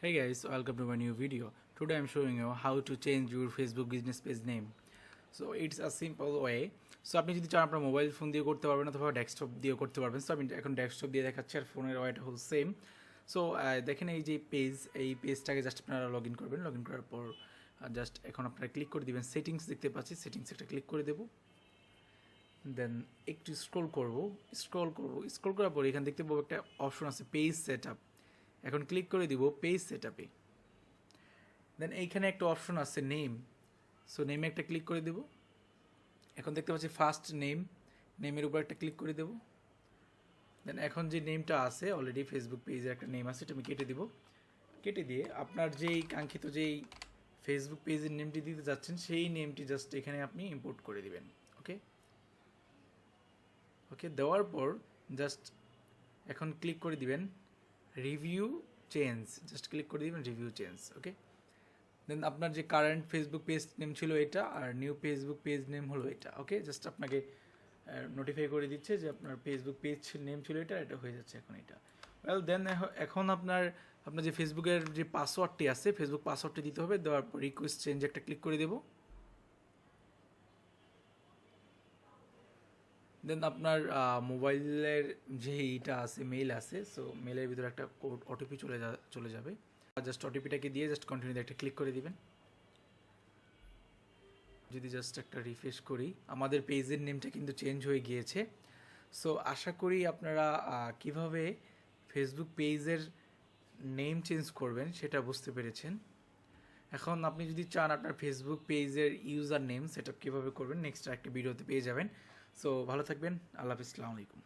Hey guys, welcome to my new video. Today I'm showing you how to change your Facebook business page name. So it's a simple way. So আপনি যদি চান আপনার mobile phone দিয়ে করতে পারবেন অথবা desktop দিয়েও করতে পারবেন। সো আমি এখন ডেস্কটপ দিয়ে দেখাচ্ছি আর ফোনের ওয়াইটা হল সেম সো দেখেন এই যে পেজ এই পেজটাকে জাস্ট আপনারা লগ ইন করবেন। লগ ইন করার পর জাস্ট এখন আপনারা ক্লিক করে দিবেন। সেটিংস দেখতে পাচ্ছি। সেটিংস একটা ক্লিক করে দেবো। দেন একটু স্ক্রল করব। স্ক্রল করব। স্ক্রল করার পর এখানে দেখতে পাবো একটা অপশন আছে পেজ সেট আপ এখন ক্লিক করে দিব পেজ সেট আপে দেন এইখানে একটা অপশন আছে নেম সো নেমে একটা ক্লিক করে দেব। এখন দেখতে পাচ্ছি ফার্স্ট নেম নেমের উপর একটা ক্লিক করে দেব। দেন এখন যে নেমটা আছে অলরেডি ফেসবুক পেজের একটা নেম আছে, এটা আমি কেটে দিব। কেটে দিয়ে আপনার যেই কাঙ্ক্ষিত যেই ফেসবুক পেজের নেমটি দিতে যাচ্ছেন, সেই নেমটি জাস্ট এখানে আপনি ইম্পোর্ট করে দিবেন ওকে ওকে দেওয়ার পর জাস্ট এখন ক্লিক করে দিবেন। রিভিউ চেঞ্জ জাস্ট ক্লিক করে দিবেন রিভিউ চেঞ্জ ওকে দেন আপনার যে কারেন্ট ফেসবুক পেজ নেম ছিল এটা আর নিউ ফেসবুক পেজ নেম হলো এটা ওকে জাস্ট আপনাকে নোটিফাই করে দিচ্ছে যে আপনার ফেসবুক পেজ নেম ছিল এটা এটা হয়ে যাচ্ছে এখন এটা। ওয়েল দেন এখন আপনার আপনার যে ফেসবুকের যে পাসওয়ার্ডটি আছে ফেসবুক পাসওয়ার্ডটি দিতে হবে, দেওয়ার পর রিকোয়েস্ট চেঞ্জ একটা ক্লিক করে দেবো। দেন আপনার মোবাইলের যে এইটা আছে মেইল আছে সো মেলের ভিতরে একটা কোড ওটিপি চলে যা, চলে যাবে। জাস্ট ওটিপিটাকে দিয়ে জাস্ট কন্টিনিউতে একটা ক্লিক করে দিবেন। যদি জাস্ট একটা রিফ্রেশ করি, আমাদের পেজের নেমটা কিন্তু চেঞ্জ হয়ে গিয়েছে। সো আশা করি আপনারা কীভাবে ফেসবুক পেজের নেম চেঞ্জ করবেন, সেটা বুঝতে পেরেছেন। এখন আপনি যদি চান আপনার ফেসবুক পেজের ইউজার নেম সেটা কীভাবে করবেন নেক্সট একটা ভিডিওতে পেয়ে যাবেন। সো ভালো থাকবেন আল্লাহ হাফিজ আলাইকুম।